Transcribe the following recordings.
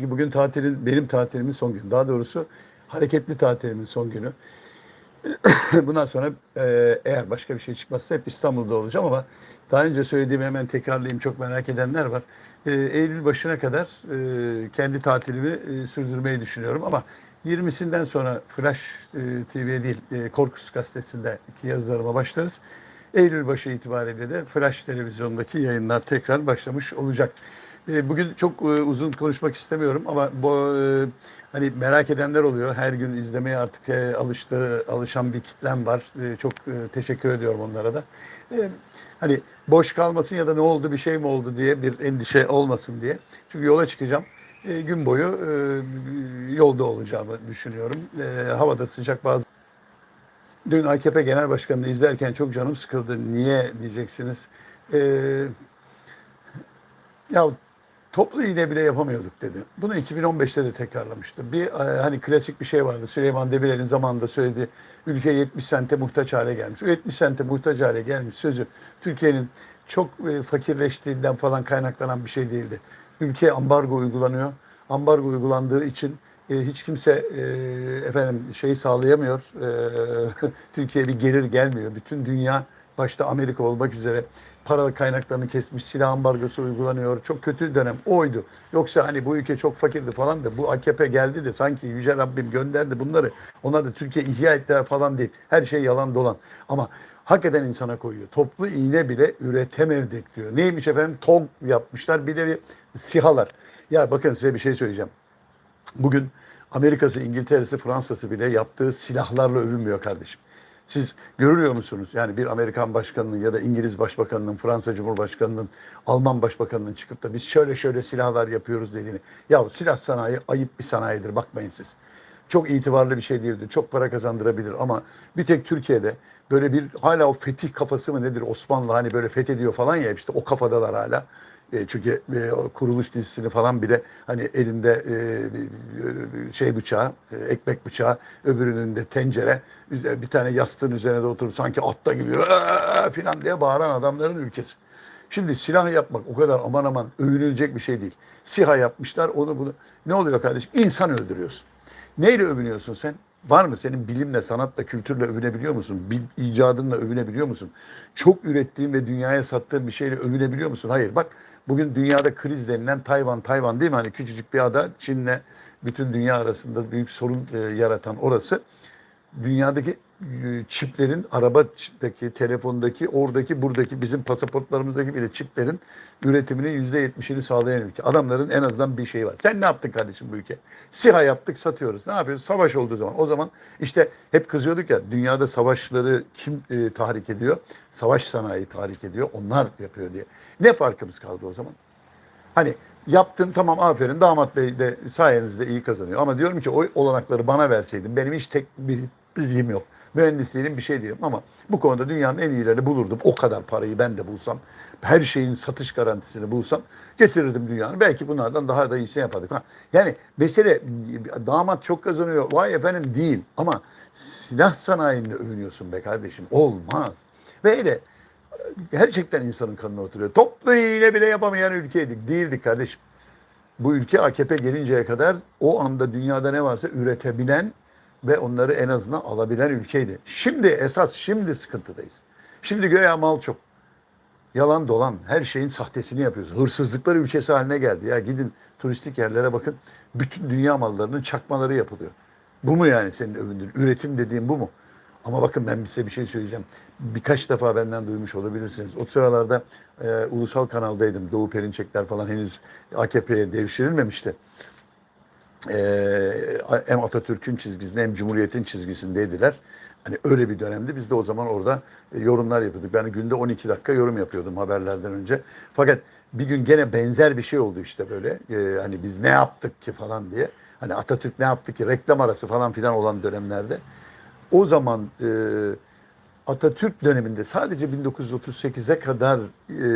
Çünkü bugün tatilin, benim tatilimin son günü. Daha doğrusu hareketli tatilimin son günü. Bundan sonra e, eğer başka bir şey çıkmazsa hep İstanbul'da olacağım ama daha önce söylediğimi hemen tekrarlayayım. Çok merak edenler var. E, Eylül başına kadar e, kendi tatilimi e, sürdürmeyi düşünüyorum ama 20'sinden sonra Flash e, TV'ye değil e, Korkus Gazetesi'ndeki yazılarıma başlarız. Eylül başı itibariyle de Flash televizyondaki yayınlar tekrar başlamış olacak. E, Bugün çok e, uzun konuşmak istemiyorum ama bu e, hani merak edenler oluyor. Her gün izlemeye artık e, alıştığı, alışan bir kitlem var. Çok teşekkür ediyorum onlara da. Hani boş kalmasın ya da ne oldu bir şey mi oldu diye bir endişe olmasın diye. Çünkü yola çıkacağım. Gün boyu yolda olacağımı düşünüyorum. Havada sıcak bazı Dün AKP Genel Başkanı'nı izlerken çok canım sıkıldı. Niye diyeceksiniz. Ee, ya toplu iğne bile yapamıyorduk dedi. Bunu 2015'te de tekrarlamıştı. Bir e, hani klasik bir şey vardı. Süleyman Demirel'in zamanında söylediği ülke 70 sente muhtaç hale gelmiş. O 70 sente muhtaç hale gelmiş sözü Türkiye'nin çok e, fakirleştiğinden falan kaynaklanan bir şey değildi. Ülkeye ambargo uygulanıyor. Ambargo uygulandığı için e, hiç kimse efendim şeyi sağlayamıyor. Türkiye'ye bir gelir gelmiyor. Bütün dünya başta Amerika olmak üzere para kaynaklarını kesmiş, silah ambargosu uygulanıyor. Çok kötü dönem oydu. Yoksa hani bu ülke çok fakirdi falan da bu AKP geldi de sanki Yüce Rabbim gönderdi bunları. Onlar da Türkiye ihya ettiler falan değil. Her şey yalan dolan. Ama hakikaten insana koyuyor. Toplu iğne bile üretemedik diyor. Neymiş efendim? TOG yapmışlar. Bir de bir sihalar. Ya bakın size bir şey söyleyeceğim. Bugün Amerika'sı, İngiltere'si, Fransa'sı bile yaptığı silahlarla övünmüyor kardeşim. Siz görüyor musunuz? Yani bir Amerikan başkanının ya da İngiliz başbakanının, Fransa Cumhurbaşkanının, Alman başbakanının çıkıp da biz şöyle şöyle silahlar yapıyoruz dediğini. Ya silah sanayi ayıp bir sanayidir bakmayın siz. Çok itibarlı bir şey değildir. Çok para kazandırabilir ama bir tek Türkiye'de böyle bir hala o fetih kafası mı nedir Osmanlı hani böyle fethediyor falan ya işte o kafadalar hala. E, çünkü e, kuruluş dizisini falan bile hani elinde e, şey bıçağı, ekmek bıçağı, öbürünün de tencere, bir tane yastığın üzerine de oturup sanki atta gibi "Aa!" falan diye bağıran adamların ülkesi. Şimdi silah yapmak o kadar aman aman övünülecek bir şey değil. SİHA yapmışlar onu bunu. Ne oluyor kardeşim? İnsan öldürüyorsun. Neyle övünüyorsun sen? Var mı senin bilimle, sanatla, kültürle övünebiliyor musun? Bil, icadınla övünebiliyor musun? Çok ürettiğin ve dünyaya sattığın bir şeyle övünebiliyor musun? Hayır. Bak bugün dünyada kriz denilen Tayvan, Tayvan değil mi? Hani küçücük bir ada Çin'le bütün dünya arasında büyük sorun e, yaratan orası dünyadaki e, çiplerin arabadaki, telefondaki, oradaki, buradaki bizim pasaportlarımızdaki bile çiplerin üretiminin yüzde yetmişini sağlayan ülke. Adamların en azından bir şeyi var. Sen ne yaptın kardeşim bu ülke? SİHA yaptık, satıyoruz. Ne yapıyoruz? Savaş olduğu zaman. O zaman işte hep kızıyorduk ya dünyada savaşları kim e, tahrik ediyor? Savaş sanayi tahrik ediyor. Onlar yapıyor diye. Ne farkımız kaldı o zaman? Hani yaptın tamam aferin damat bey de sayenizde iyi kazanıyor. Ama diyorum ki o olanakları bana verseydin benim hiç tek bir bilgim yok. Mühendis değilim bir şey değilim ama bu konuda dünyanın en iyilerini bulurdum. O kadar parayı ben de bulsam, her şeyin satış garantisini bulsam getirirdim dünyanın. Belki bunlardan daha da iyisini yapardık. Ha, yani mesele damat çok kazanıyor. Vay efendim değil ama silah sanayinde övünüyorsun be kardeşim. Olmaz. Ve hele gerçekten insanın kanına oturuyor. Toplu iğne bile yapamayan ülkeydik. Değildik kardeşim. Bu ülke AKP gelinceye kadar o anda dünyada ne varsa üretebilen ve onları en azından alabilen ülkeydi. Şimdi esas şimdi sıkıntıdayız. Şimdi göya mal çok. Yalan dolan her şeyin sahtesini yapıyoruz. Hırsızlıklar ülkesi haline geldi. Ya gidin turistik yerlere bakın. Bütün dünya mallarının çakmaları yapılıyor. Bu mu yani senin övündüğün? Üretim dediğin bu mu? Ama bakın ben size bir şey söyleyeceğim. Birkaç defa benden duymuş olabilirsiniz. O sıralarda e, ulusal kanaldaydım. Doğu Perinçekler falan henüz AKP'ye devşirilmemişti. Ee, hem Atatürk'ün çizgisinde hem Cumhuriyet'in çizgisindeydiler. Hani öyle bir dönemdi. Biz de o zaman orada e, yorumlar yapıyorduk. Ben günde 12 dakika yorum yapıyordum haberlerden önce. Fakat bir gün gene benzer bir şey oldu işte böyle. Ee, hani biz ne yaptık ki falan diye. Hani Atatürk ne yaptı ki reklam arası falan filan olan dönemlerde. O zaman e, Atatürk döneminde sadece 1938'e kadar e,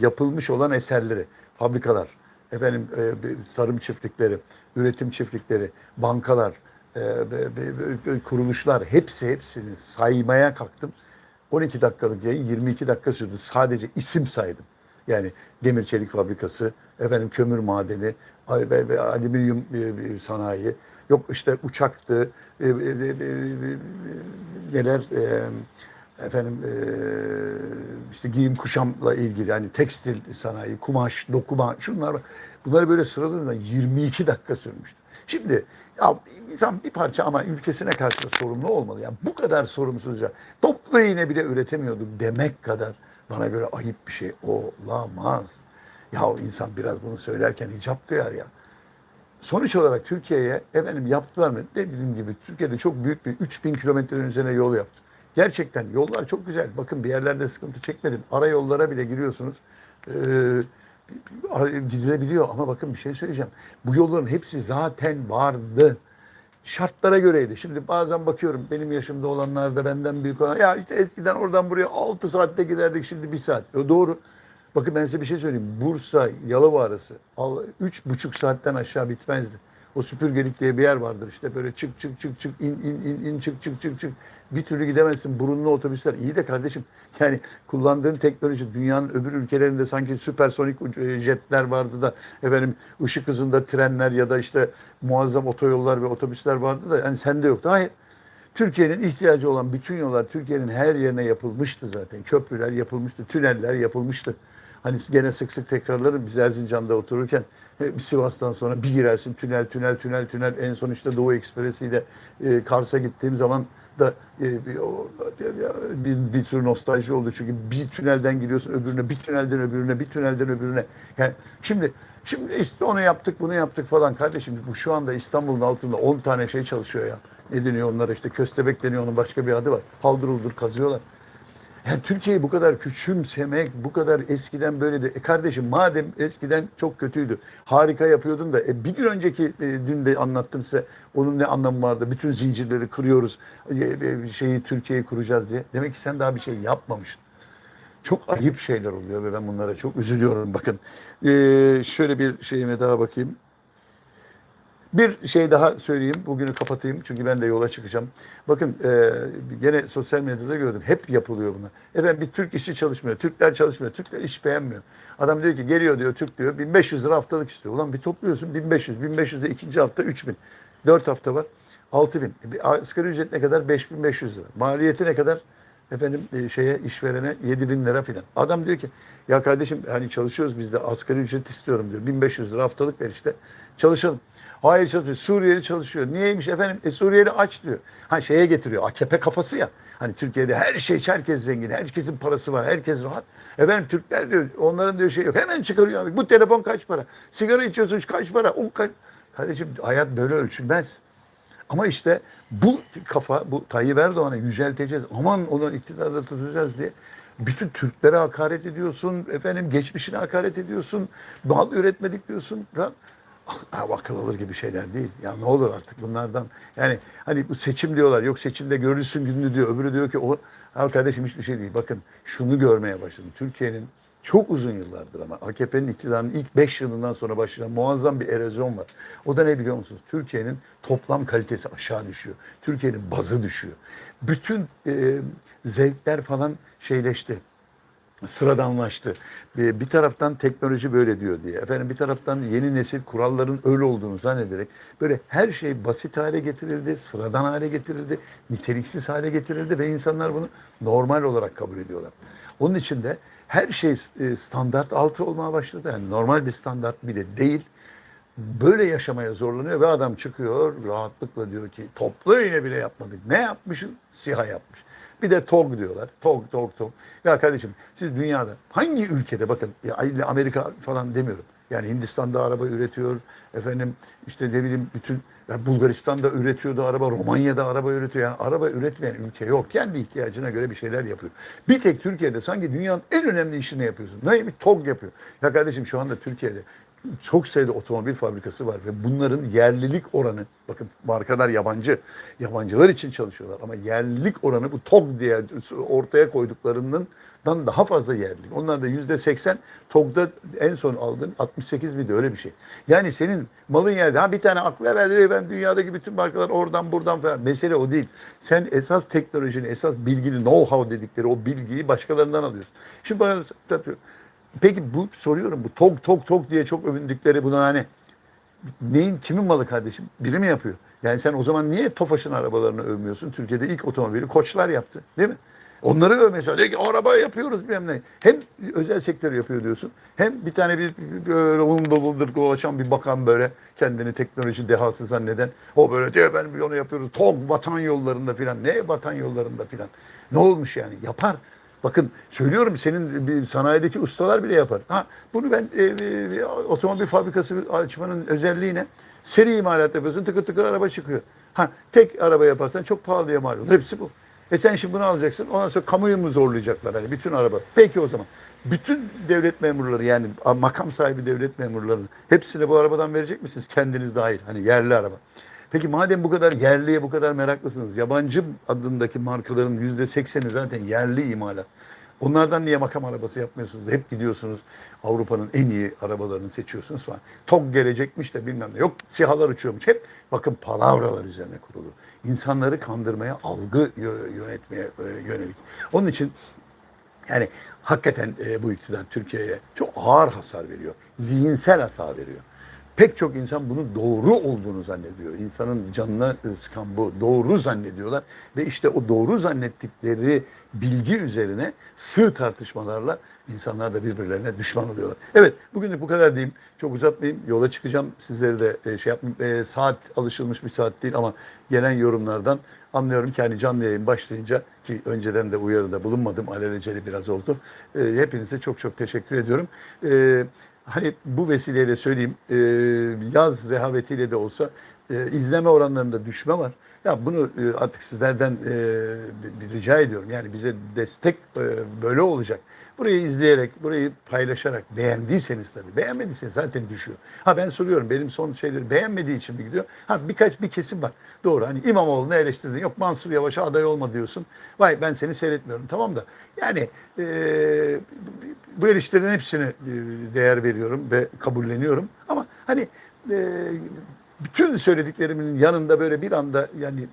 yapılmış olan eserleri, fabrikalar, efendim e, tarım çiftlikleri, üretim çiftlikleri, bankalar, e, kuruluşlar hepsi hepsini saymaya kalktım. 12 dakikalık yayın 22 dakika sürdü. Sadece isim saydım. Yani demir çelik fabrikası, efendim kömür madeni, alüminyum e, e, sanayi, yok işte uçaktı, e, neler efendim e, işte giyim kuşamla ilgili yani tekstil sanayi, kumaş, dokuma şunlar bunları böyle sıraladığında 22 dakika sürmüştü. Şimdi ya insan bir parça ama ülkesine karşı sorumlu olmalı. Yani bu kadar sorumsuzca toplu iğne bile üretemiyorduk demek kadar bana göre ayıp bir şey olamaz. Ya insan biraz bunu söylerken icap duyar ya. Sonuç olarak Türkiye'ye efendim yaptılar mı? Dediğim gibi Türkiye'de çok büyük bir 3000 kilometrenin üzerine yol yaptı. Gerçekten yollar çok güzel. Bakın bir yerlerde sıkıntı çekmedim. Ara yollara bile giriyorsunuz. Ee, gidilebiliyor ama bakın bir şey söyleyeceğim. Bu yolların hepsi zaten vardı. Şartlara göreydi. Şimdi bazen bakıyorum benim yaşımda olanlar da benden büyük olan ya işte eskiden oradan buraya 6 saatte giderdik şimdi 1 saat. E doğru. Bakın ben size bir şey söyleyeyim. Bursa Yalova arası al- üç buçuk saatten aşağı bitmezdi. O süpürgelik diye bir yer vardır işte böyle çık çık çık çık in in in in çık çık çık çık bir türlü gidemezsin burunlu otobüsler iyi de kardeşim yani kullandığın teknoloji dünyanın öbür ülkelerinde sanki süpersonik e, jetler vardı da efendim ışık hızında trenler ya da işte muazzam otoyollar ve otobüsler vardı da yani sende yoktu. Hayır. Türkiye'nin ihtiyacı olan bütün yollar Türkiye'nin her yerine yapılmıştı zaten. Köprüler yapılmıştı, tüneller yapılmıştı. Hani gene sık sık tekrarlarım biz Erzincan'da otururken e, Sivas'tan sonra bir girersin tünel tünel tünel tünel. En son işte Doğu Ekspresi ile e, Kars'a gittiğim zaman da e, bir, o- bir, bir tür nostalji oldu. Çünkü bir tünelden giriyorsun öbürüne bir tünelden öbürüne bir tünelden öbürüne. Yani şimdi şimdi işte onu yaptık bunu yaptık falan. Kardeşim bu şu anda İstanbul'un altında 10 tane şey çalışıyor ya. Ne deniyor onlara? İşte köstebek deniyor onun başka bir adı var. Haldır kazıyorlar yani Türkiye'yi bu kadar küçümsemek, bu kadar eskiden böyleydi. E kardeşim madem eskiden çok kötüydü, harika yapıyordun da e bir gün önceki e, dün de anlattım size onun ne anlamı vardı. Bütün zincirleri kırıyoruz, e, e, şeyi Türkiye'yi kuracağız diye. Demek ki sen daha bir şey yapmamışsın. Çok ayıp şeyler oluyor ve ben bunlara çok üzülüyorum. Bakın e, şöyle bir şeyime daha bakayım. Bir şey daha söyleyeyim, bugünü kapatayım çünkü ben de yola çıkacağım. Bakın e, gene sosyal medyada gördüm, hep yapılıyor bunlar. Efendim bir Türk işçi çalışmıyor, Türkler çalışmıyor, Türkler iş beğenmiyor. Adam diyor ki geliyor diyor Türk diyor, 1500 lira haftalık istiyor. Ulan bir topluyorsun 1500, 1500'de ikinci hafta 3000, 4 hafta var 6000. E, Asgari ücret ne kadar? 5500 lira. Maliyeti ne kadar? Efendim e, şeye işverene 7000 lira filan. Adam diyor ki ya kardeşim hani çalışıyoruz biz de asgari ücret istiyorum diyor. 1500 lira haftalık ver işte. Çalışalım. Hayır çalışıyor. Suriyeli çalışıyor. Niyeymiş efendim? E Suriyeli aç diyor. Ha şeye getiriyor. AKP kafası ya. Hani Türkiye'de her şey herkes zengin. Herkesin parası var. Herkes rahat. Efendim Türkler diyor onların diyor şey yok. Hemen çıkarıyor abi. Bu telefon kaç para? Sigara içiyorsun kaç para? O kaç... Kardeşim hayat böyle ölçülmez. Ama işte bu kafa, bu Tayyip Erdoğan'ı yücelteceğiz. Aman onu iktidarda tutacağız diye. Bütün Türklere hakaret ediyorsun. Efendim geçmişine hakaret ediyorsun. Mal üretmedik diyorsun. Ah, akıl alır gibi şeyler değil. Ya ne olur artık bunlardan. Yani hani bu seçim diyorlar. Yok seçimde görürsün gününü diyor. Öbürü diyor ki o ha hiçbir şey değil. Bakın şunu görmeye başladım. Türkiye'nin çok uzun yıllardır ama AKP'nin iktidarının ilk 5 yılından sonra başlayan muazzam bir erozyon var. O da ne biliyor musunuz? Türkiye'nin toplam kalitesi aşağı düşüyor. Türkiye'nin bazı düşüyor. Bütün e, zevkler falan şeyleşti sıradanlaştı. Bir, taraftan teknoloji böyle diyor diye. Efendim bir taraftan yeni nesil kuralların öyle olduğunu zannederek böyle her şey basit hale getirildi, sıradan hale getirildi, niteliksiz hale getirildi ve insanlar bunu normal olarak kabul ediyorlar. Onun için de her şey e, standart altı olmaya başladı. Yani normal bir standart bile değil. Böyle yaşamaya zorlanıyor ve adam çıkıyor rahatlıkla diyor ki toplu iğne bile yapmadık. Ne yapmışsın? SİHA yapmış. Bir de TOG diyorlar. TOG, TOG, TOG. Ya kardeşim siz dünyada hangi ülkede bakın ya Amerika falan demiyorum. Yani Hindistan'da araba üretiyor. Efendim işte ne bileyim bütün ya Bulgaristan'da üretiyordu araba, Romanya'da araba üretiyor. Yani araba üretmeyen ülke yok. Kendi ihtiyacına göre bir şeyler yapıyor. Bir tek Türkiye'de sanki dünyanın en önemli işini yapıyorsun. Ne bir TOG yapıyor. Ya kardeşim şu anda Türkiye'de çok sayıda otomobil fabrikası var ve bunların yerlilik oranı bakın markalar yabancı yabancılar için çalışıyorlar ama yerlilik oranı bu TOG diye ortaya koyduklarından daha fazla yerlilik. Onlar da yüzde seksen TOG'da en son aldığın 68 miydi öyle bir şey. Yani senin malın yerde ha bir tane akla verdi ben dünyadaki bütün markalar oradan buradan falan mesele o değil. Sen esas teknolojinin esas bilgini know-how dedikleri o bilgiyi başkalarından alıyorsun. Şimdi bana Peki bu soruyorum bu tok tok tok diye çok övündükleri buna hani neyin kimin malı kardeşim? Biri mi yapıyor? Yani sen o zaman niye Tofaş'ın arabalarını övmüyorsun? Türkiye'de ilk otomobili Koçlar yaptı değil mi? Onları övmesi. Diyor ki araba yapıyoruz bilmem ne. Hem özel sektör yapıyor diyorsun. Hem bir tane bir, böyle doludur dolaşan bir bakan böyle kendini teknoloji dehası zanneden. O böyle diyor ben onu yapıyoruz. Tok vatan yollarında filan. Ne vatan yollarında filan. Ne olmuş yani? Yapar. Bakın söylüyorum senin bir sanayideki ustalar bile yapar. Ha bunu ben e, e, otomobil fabrikası açmanın özelliği ne? Seri imalat yapıyorsun tıkır tıkır araba çıkıyor. Ha tek araba yaparsan çok pahalıya mal olur. Hepsi bu. E sen şimdi bunu alacaksın. Ondan sonra kamuyu mu zorlayacaklar hani bütün araba? Peki o zaman. Bütün devlet memurları yani makam sahibi devlet memurlarının hepsine bu arabadan verecek misiniz? Kendiniz dahil. Hani yerli araba. Peki madem bu kadar yerliye bu kadar meraklısınız, yabancı adındaki markaların yüzde sekseni zaten yerli imalat. Onlardan niye makam arabası yapmıyorsunuz? Hep gidiyorsunuz Avrupa'nın en iyi arabalarını seçiyorsunuz falan. TOG gelecekmiş de bilmem ne. Yok sihalar uçuyormuş. Hep bakın palavralar üzerine kurulu. İnsanları kandırmaya, algı yö- yönetmeye e, yönelik. Onun için yani hakikaten e, bu iktidar Türkiye'ye çok ağır hasar veriyor. Zihinsel hasar veriyor. Pek çok insan bunun doğru olduğunu zannediyor. İnsanın canına e, sıkan bu doğru zannediyorlar. Ve işte o doğru zannettikleri bilgi üzerine sığ tartışmalarla insanlar da birbirlerine düşman oluyorlar. Evet bugünlük bu kadar diyeyim. Çok uzatmayayım. Yola çıkacağım. Sizleri de e, şey yapmayayım. E, saat alışılmış bir saat değil ama gelen yorumlardan anlıyorum ki hani canlı yayın başlayınca ki önceden de uyarıda bulunmadım. Alelacele biraz oldu. Hepinize çok çok teşekkür ediyorum. Hani bu vesileyle söyleyeyim e, yaz rehavetiyle de olsa e, izleme oranlarında düşme var. Ya bunu e, artık sizlerden e, bir- rica ediyorum. Yani bize destek e, böyle olacak. Burayı izleyerek, burayı paylaşarak beğendiyseniz tabii. Beğenmediyseniz zaten düşüyor. Ha ben soruyorum benim son şeyleri beğenmediği için mi gidiyor? Ha birkaç bir kesim var. Doğru hani İmamoğlu'nu eleştirdin. Yok Mansur Yavaş'a aday olma diyorsun. Vay ben seni seyretmiyorum. Tamam da yani e, bu eleştirilerin hepsine e, değer veriyorum ve kabulleniyorum. Ama hani e, bütün söylediklerimin yanında böyle bir anda yani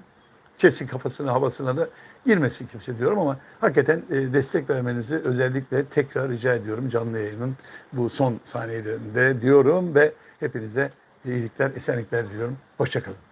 kesin kafasına havasına da girmesin kimse diyorum ama hakikaten e, destek vermenizi özellikle tekrar rica ediyorum canlı yayının bu son saniyelerinde diyorum ve hepinize iyilikler, esenlikler diliyorum. Hoşçakalın.